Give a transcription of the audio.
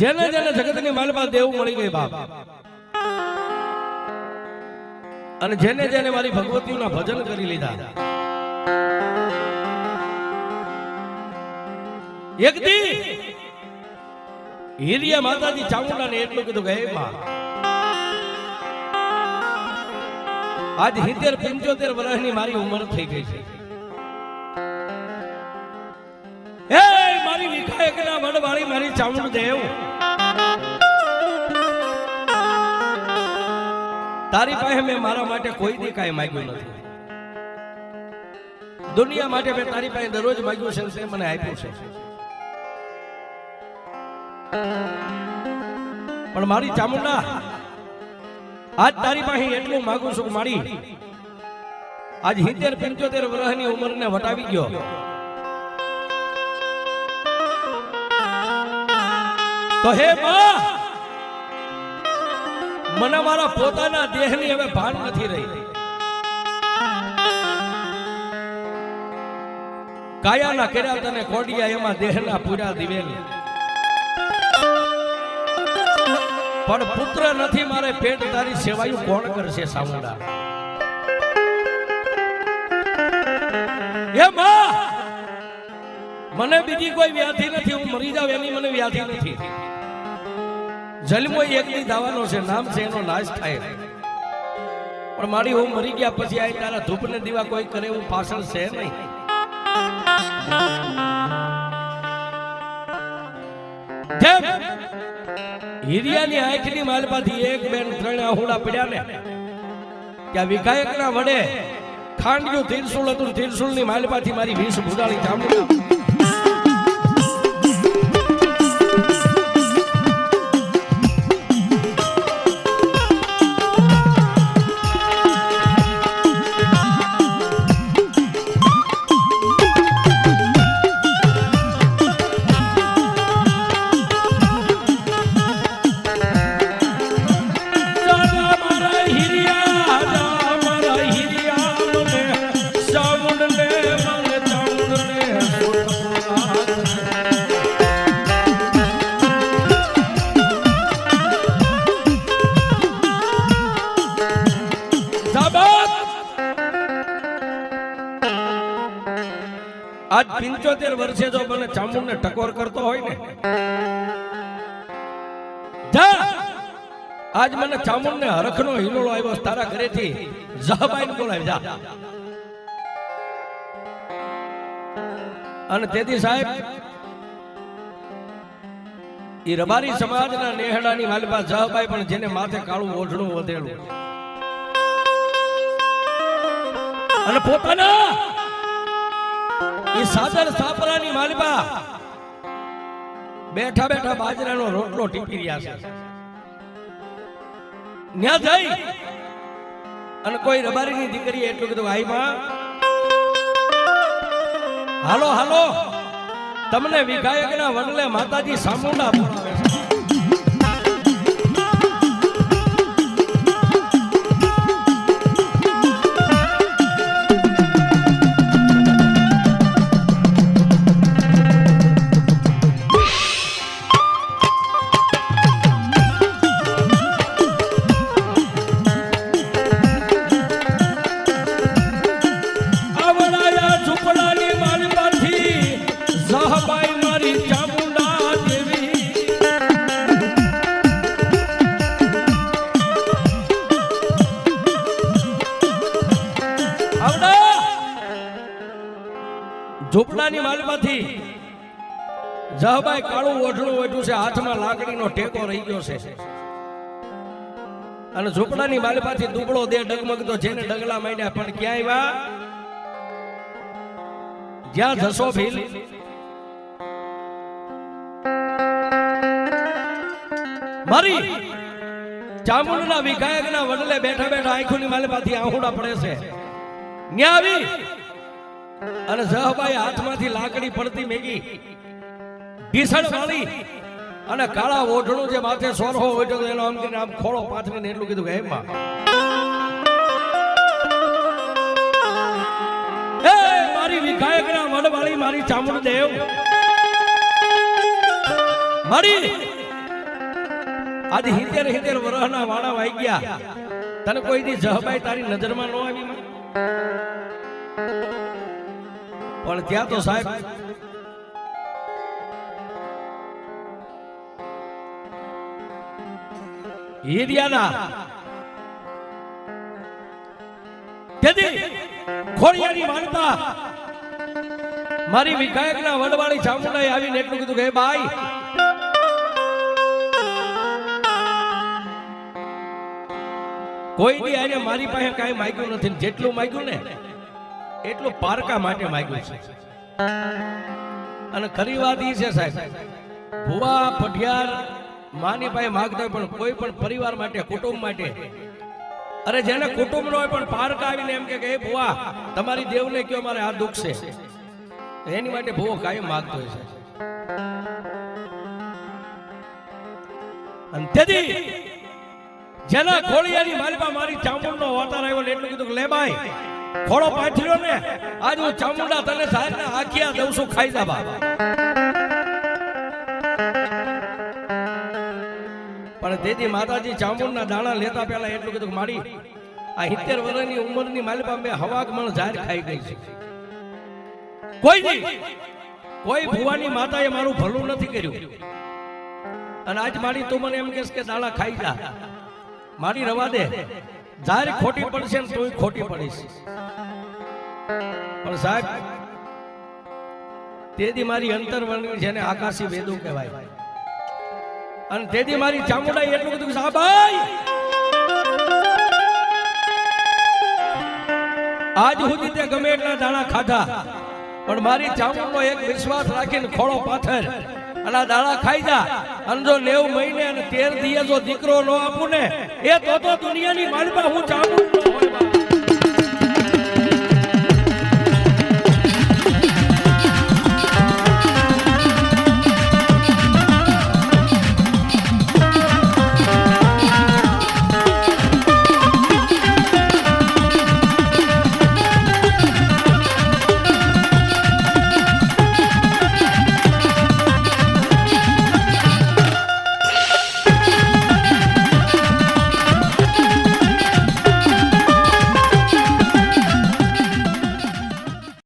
જેને જેને જગતની માલપા દેવ મળી ગઈ બાપ. અને જેને જેને મારી ભગવતીના ભજન કરી લીધા. એક દી હિરિયા માતાજી ચામુંડાને એટલું કીધું કે, હે આજ સિત્તેર પંચોતેર વર્ષની મારી ઉંમર થઈ ગઈ છે. મારી વિખાયકના વડવાળી મારી ચામુંડ દેવ. તારી પાસે મેં મારા માટે કોઈ દી કાંઈ માગ્યું નથી. દુનિયા માટે મેં તારી પાસે દરરોજ માગ્યું છે તે મને આપ્યું છે. પણ મારી ચામુંડા, આજ તારી પાસે એટલું માગું છું મારી, આજ હિતેર પંચોતેર વર્ષની ઉંમરને વટાવી ગયો તો હે માં, મને મારા પોતાના દેહની હવે ભાન નથી રહી. કાયાના કર્યા તને કોડિયા એમાં દેહના પૂરા દિવેલ. પણ પુત્ર નથી, મારે પેટ તારી સેવાયું કોણ કરશે સામુડા? હે, માં, મને બીજી કોઈ વ્યાધિ નથી, હું મરી જાવ એની મને વ્યાધિ નથી. જન્મો એક દાવાનો છે, નામ છે, એનો નાશ થાય. પણ મારી હું મરી ગયા પછી આ તારા ધૂપ ને દીવા કોઈ કરે એવું પાછળ છે નહીં. હિરિયાની આંખની માલપાથી એક બેન ત્રણ આહુડા પડ્યા ને ત્યાં વિધાયકના વડે ખાંડ્યું તીરસુલ હતું તીરસુલની માલપાથી મારી વીસ ભુડાળી ચામડી. આજ પિંચોતેર વર્ષે જો મને ચામુંડને ટકોર કરતો હોય ને આજ મને ચામુંડ ને હરખનો હિલોળો આવ્યો, તારા ઘરેથી જહબાઈ બોલાવી જા. અને તેથી સાહેબ એ રબારી સમાજના નેહડાની માલિપા જહબાઈ પણ જેને માથે કાળું ઓઢણું વધેલું. અને પોતાના એ સાદર સાપરાની માલિપા બેઠા બેઠા બાજરાનો રોટલો ટીપી રહ્યા છે. ન્યા જઈ. અને કોઈ રબારીની દીકરી એટલું કીધું, આઈ માં, હાલો હાલો. તમને વિધાયકના વડલે માતાજી સામુંડા બોલાવે છે. ઝૂંપડાની માલમાંથી. ઝાહબાઈ કાળું ઓઢણું ઓઢું છે, હાથમાં લાકડીનો ટેકો રહી ગયો છે. અને ઝૂંપડાની માલમાંથી દુબળો દે ડગમગતો, જેને ડગલા માંડ્યા પણ ક્યાંય વા? જ્યાં જશો ભીલ. મારી ચામુંડના વિધાયકના વડલે બેઠા બેઠા આંખોની માલમાંથી આહુડા પડે છે. ન્યા આવી. અને જહબાઈ હાથમાંથી લાકડી પડતી મેગી ભીષણ વાળી અને કાળા ઓઢણું જે માથે સોરહો તો એનો આમ કરીને આમ ખોળો પાથરીને એટલું કીધું કે, હે માં. હે મારી વિધાયકના વડવાળી મારી ચામુંડ દેવ મારી? આજે હિતેર હિતેર વરહના વાળા વાઈ ગયા. તને કોઈ દી જહબાઈ તારી નજરમાં ન આવી? પણ ત્યાં તો સાહેબ હીરિયાના તેથી ખોડિયાની માનતા મારી વિધાયકના વડવાળી ચામુંડાએ આવીને એટલું કીધું કે ભાઈ કોઈ દી આને મારી પાસે કાંઈ માગ્યું નથી જેટલું માગ્યું ને એટલું પારકા માટે માંગ્યું છે. અને ખરી વાત એ છે સાહેબ, ભુવા, પઢિયાર, માની પાસે માગતા પણ કોઈ પણ પરિવાર માટે, કુટુંબ માટે, અરે જેને કુટુંબ નો હોય પણ પારકા આવીને એમ કે "હે ભુવા, તમારી દેવને કયો મારે આ દુઃખ છે? એની માટે ભુવો કાયમ માગતો હોય છે. અને તેથી જેના ખોળિયાની માલિપા મારી ચામુંડનો વાતાર આવ્યો એટલું કીધું લે ભાઈ ખોળો પાથર્યો ને આજ હું ચામુંડા તને સાહેબ ને આખિયા દઉં છું, ખાઈ જા બાબા પણ દેદી માતાજી ચામુંડના દાણા લેતા પહેલા એટલું કીધું મારી આ સિત્તેર વર્ષની ઉંમરની માલિપા મેં હવાક મણ જાહેર ખાઈ ગઈ છે. કોઈ નહીં. કોઈ ભુવાની માતાએ મારું ભલું નથી કર્યું. અને આજ મારી તું મને એમ કહેશ કે, દાણા ખાઈ જા. મારી રવા દે. જાહેર ખોટી પડશે ને ખોટી પડીશ. પણ સાહેબ, તેથી મારી અંતરવર્ણી જેને આકાશી વેદો કહેવાય. અને તેથી મારી ચામુંડાએ એટલું બધું સાહેબ આજ સુધી તે ગમે એટલા દાણા ખાધા, પણ મારી ચામુંડનો એક વિશ્વાસ રાખીને ખોળો પાથર. અને આ દાણા ખાઈ જા. અને જો નેવ મહિને અને તેર દિયે જો દીકરો ન આપું ને, એ તો દુનિયાની માલમાં હું ચામુંડ